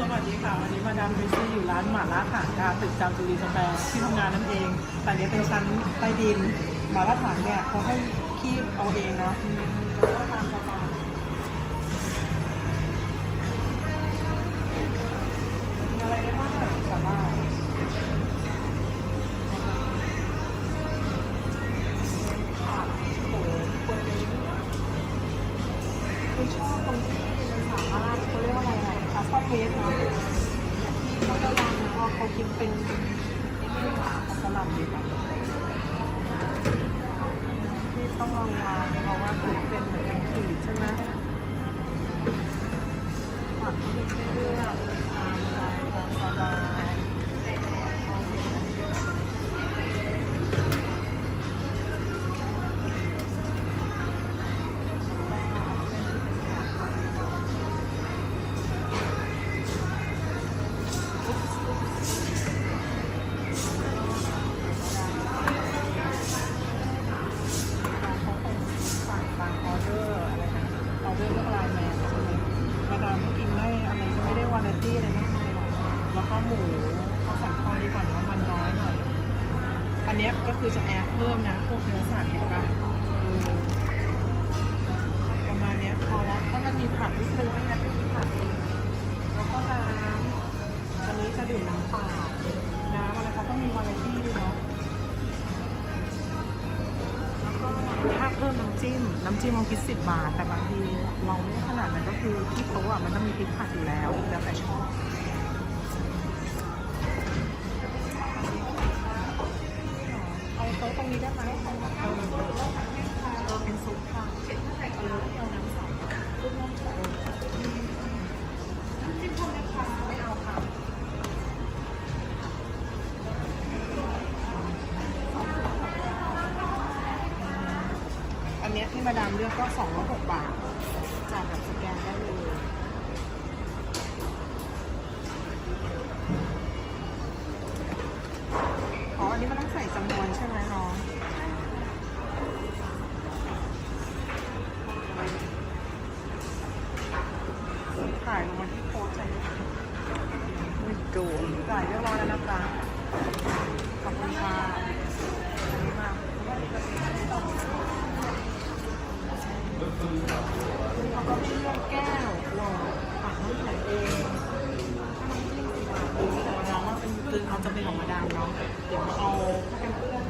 สวัสดีค่ะ วันนี้มาดามเบซี่อยู่ร้านหม่าล่าถังค่ะตึกจามจุรีสแควร์ที่ทำงานนั่นเอง แต่เนี้ยเป็นชั้นใต้ดินหม่าล่าถังเนี่ยเขาให้คีบเอาเองเนาะแล้วก็ทานประมาณมีอะไรได้บ้างอะสามารถโอ้โหคนนี้คือชอบตรงที่ เมดเนาะเขาจะวางนะว่าเขาคิดเป็นไอ้นี่ขาของสลับดีกว่าที่ แล้วหมูเขาวสั่งข้อนี้ก่อนว่ามันน้อยหน่อย อันนี้ก็คือจะแอดเพิ่มนะพวกเนื้อสัตว์เห็นปะประมาณนี้พอแล้วถ้ามันมีผักนิดนึงไม่งั้นไม่มีผักเองแล้วก็น้ำอันนี้จะดื่มน้ำเปล่าน้ำอะไรเขาต้องมีวาไรตี้ด้วยเนาะแล้วก็ถ้าเพิ่มน้ำจิ้ม น้ำจิ้มมันคิดสิบบาท แต่บางทีเราไม่ขนาดนั้นก็คือที่โต๊ะอะมันต้องมีพริกผัดอยู่แล้วแล้วแต่ชอบ นี้ได้ไหมเอาเออเป็นซุปค่ะเออเอาน้ำใสลูกน้องใส่น้ำจิ้มพอไหมคะไม่เอาค่ะอันนี้ยที่มาดามเลือกก็2 0 6บาทจ่ายแบบสแกนได้เลย อ๋อ อันนี้มันต้องใส่จำนวนใช่ไหมน้องถ่ายลงมาที่โพสต์ใช่ไหมไม่โดนจ่ายเรียบร้อยแล้วนะจ๊ะขอบคุณค่ะดีมาเขาก็เลือกแก้วหลอดปักน้ำแข็งเองแต่มาดามว่าเป็นคือเขาจะเป็นของมาดามเนาะเดี๋ยวเอากันเปื้อน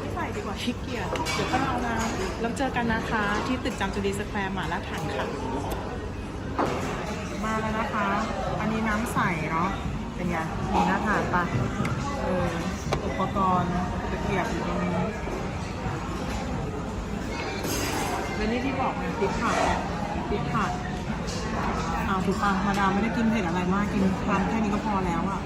ไม่ใส่ดีกว่าขี้เกียจเดี๋ยวก็เอามาแล้วเจอกันนะคะ ที่ตึกจามจุรีสแควร์หมาล่าถังค่ะ มาแล้วนะคะ อันนี้น้ำใสเนาะ เป็นไงมีหน้าทานปะเอออุปกรณ์ตะเกียบอยู่ตรงนี้แล้วนี่ที่บอกเนี่ยพริกผัดพริกผัดอ้าวถูกปะมาดามไม่ได้กินเผ็ดอะไรมาก กินทานแค่นี้ก็พอแล้วอะ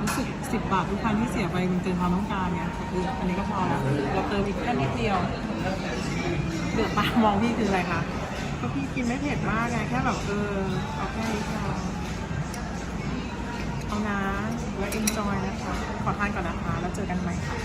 รู้สึกสิบบาททุกครั้งที่เสียไปมันเกินความต้องการไงคืออันนี้ก็พอแล้ว เราเติมอีกแค่นิดเดียวเดือดตามองพี่คืออะไรคะ ก็พี่กินไม่เผ็ดมากไงแค่แบบเออเอาแค่นี้พอเอานะแล้ว enjoy นะคะ ขอทานก่อนนะคะ แล้วเจอกันใหม่ค่ะ